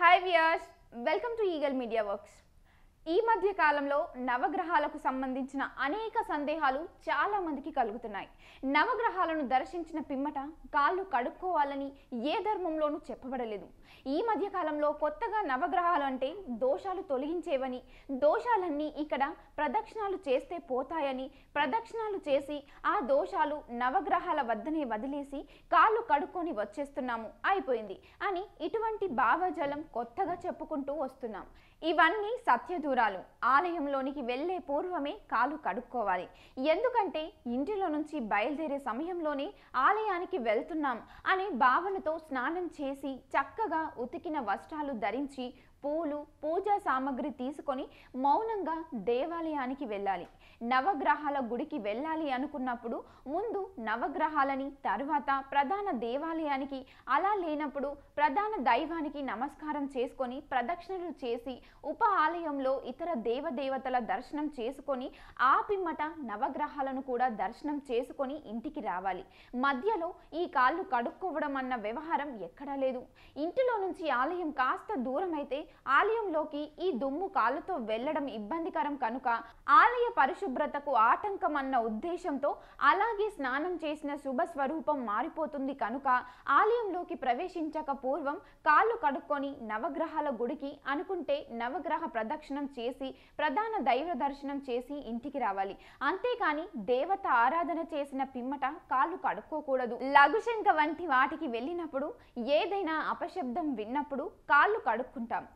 Hi viewers welcome to Eagle Media Works ఈ మధ్య కాలంలో నవగ్రహాలకు సంబంధించిన అనేక సందేహాలు చాలా మందికి కలుగుతున్నాయి. నవగ్రహాలను దర్శించిన పిమ్మట కాళ్ళు కడుక్కోవాలని ఏ ధర్మంలోనూ చెప్పబడలేదు. ఈ మధ్య కాలంలో కొత్తగా నవగ్రహాలు అంటే దోషాలు తొలగించేవని దోషాలన్నీ ఇక్కడ ప్రదక్షిణాలు చేస్తే పోతాయని ప్రదక్షిణాలు చేసి ఆ దోషాలు నవగ్రహాల వద్దనే వదిలేసి కాళ్ళు కడుక్కొని వచ్చేస్తున్నాము అయిపోయింది అని ఇటువంటి భావజలం కొత్తగా చెప్పుకుంటూ వస్తున్నాం. ఇవన్నీ సత్యదూరాలు ఆలయంలోనికి వెళ్ళే పూర్వమే కాలు కడుక్కోవాలి. ఎందుకంటే ఇంటిలో నుంచి బయలుదేరే సమయంలోనే ఆలయానికి వెళ్తున్నాం అనే భావనతో స్నానం చేసి చక్కగా ఉతికిన వస్త్రాలు ధరించి పూలు పూజా సామాగ్రి తీసుకొని మౌనంగా దేవాలయానికి వెళ్ళాలి. నవగ్రహాల గుడికి వెళ్ళాలి అనుకున్నప్పుడు ముందు నవగ్రహాలని తర్వాత ప్రధాన దేవాలయానికి అలా లేనప్పుడు ప్రధాన దైవానికి నమస్కారం చేసుకొని ప్రదక్షిణలు చేసి ఉప ఆలయంలో ఇతర దేవదేవతల దర్శనం చేసుకొని ఆ పిమ్మట నవగ్రహాలను కూడా దర్శనం చేసుకొని ఇంటికి రావాలి. మధ్యలో ఈ కాళ్ళు కడుక్కోవడం అన్న వ్యవహారం ఎక్కడా లేదు. ఇంటిలో నుంచి ఆలయం కాస్త దూరం అయితే ఆలయంలోకి ఈ దుమ్ము కాళ్ళతో వెళ్ళడం ఇబ్బందికరం కనుక ఆలయ పరిశుభ్రతకు ఆటంకం అన్న ఉద్దేశంతో అలాగే స్నానం చేసిన శుభ స్వరూపం మారిపోతుంది కనుక ఆలయంలోకి ప్రవేశించక పూర్వం కాళ్ళు కడుక్కొని నవగ్రహాల గుడికి అనుకుంటే నవగ్రహ ప్రదక్షిణం చేసి ప్రధాన దైవ దర్శనం చేసి ఇంటికి రావాలి. అంతేకాని దేవత ఆరాధన చేసిన పిమ్మట కాళ్ళు కడుక్కోకూడదు. లఘుశంక వంటి వాటికి వెళ్ళినప్పుడు ఏదైనా అపశబ్దం విన్నప్పుడు కాళ్ళు కడుక్కుంటాం.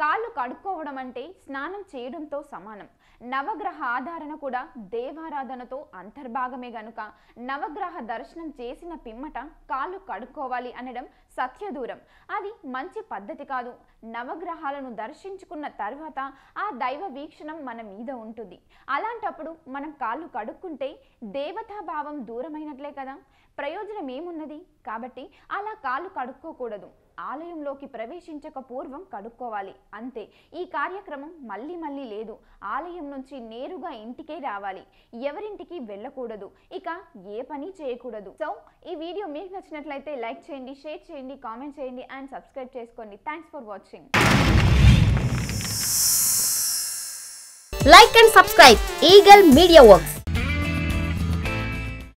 కాళ్ళు కడుక్కోవడం అంటే స్నానం చేయడంతో సమానం. నవగ్రహ ఆధారణ కూడా దేవారాధనతో అంతర్భాగమే గనుక. నవగ్రహ దర్శనం చేసిన పిమ్మట కాళ్ళు కడుక్కోవాలి అనడం సత్యదూరం. అది మంచి పద్ధతి కాదు. నవగ్రహాలను దర్శించుకున్న తర్వాత ఆ దైవ వీక్షణం మన మీద ఉంటుంది. అలాంటప్పుడు మనం కాళ్ళు కడుక్కుంటే దేవతాభావం దూరమైనట్లే కదా. ప్రయోజనం ఏమున్నది? కాబట్టి అలా కాళ్ళు కడుక్కోకూడదు. ఆలయంలోకి ప్రవేశించక పూర్వం కడుక్కోవాలి. అంతే. ఈ కార్యక్రమం మళ్ళీ మళ్ళీ లేదు. ఆలయం నుంచి నేరుగా ఇంటికే రావాలి. ఎవరింటికి వెళ్ళకూడదు. ఇక ఏ పని చేయకూడదు. సో ఈ వీడియో మీకు నచ్చినట్లయితే లైక్ చేయండి షేర్ చేయండి కామెంట్ చేయండి అండ్ సబ్స్క్రైబ్ చేసుకోండి. Thanks for watching like and subscribe Eagle Media Works